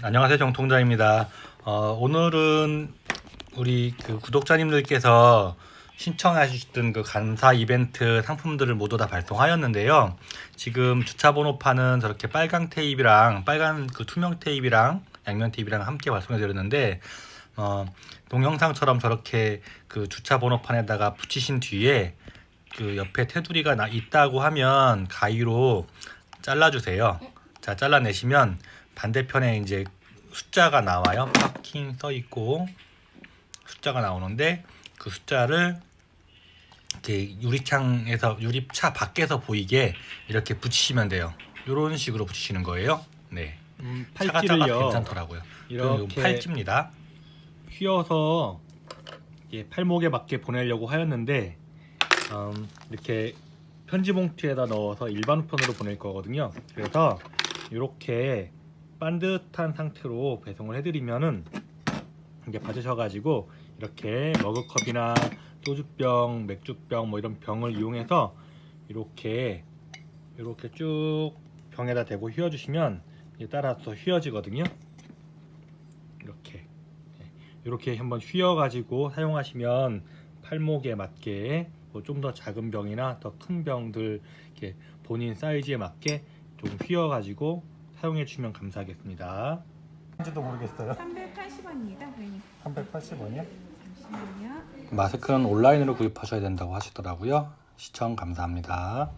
안녕하세요 정통자입니다. 어, 오늘은 우리 그 구독자님들께서 신청하셨던 그 감사 이벤트 상품들을 모두 다 발송하였는데요. 지금 주차 번호판은 저렇게 빨간 테이프랑 빨간 그 투명 테이프랑 양면 테이프랑 함께 발송해 드렸는데 어, 동영상처럼 저렇게 그 주차 번호판에다가 붙이신 뒤에 그 옆에 테두리가 나 있다고 하면 가위로 잘라주세요. 자 잘라내시면 반대편에 이제 숫자가 나와요. 파킹 써 있고 숫자가 나오는데 그 숫자를 이렇게 유리창에서 유리차 밖에서 보이게 이렇게 붙이시면 돼요. 이런 식으로 붙이시는 거예요. 네. 음, 차가 팔찌를요 괜찮더라고요. 이렇게 팔찌입니다. 휘어서 팔목에 맞게 보내려고 하였는데 음, 이렇게 편지 봉투에다 넣어서 일반 우편으로 보낼 거거든요. 그래서 이렇게 반듯한 상태로 배송을 해드리면은 이게 받으셔가지고 이렇게 머그컵이나 소주병, 맥주병 뭐 이런 병을 이용해서 이렇게 이렇게 쭉 병에다 대고 휘어주시면 따라서 휘어지거든요. 이렇게 이렇게 한번 휘어가지고 사용하시면 팔목에 맞게 뭐 좀 더 작은 병이나 더 큰 병들 이렇게 본인 사이즈에 맞게 좀 휘어가지고 사용해 주시면 감사하겠습니다. 인지도 모르겠어요. 380원입니다. 그러니까 380원이요? 잠시만요. 마스크는 온라인으로 구입하셔야 된다고 하시더라고요. 시청 감사합니다.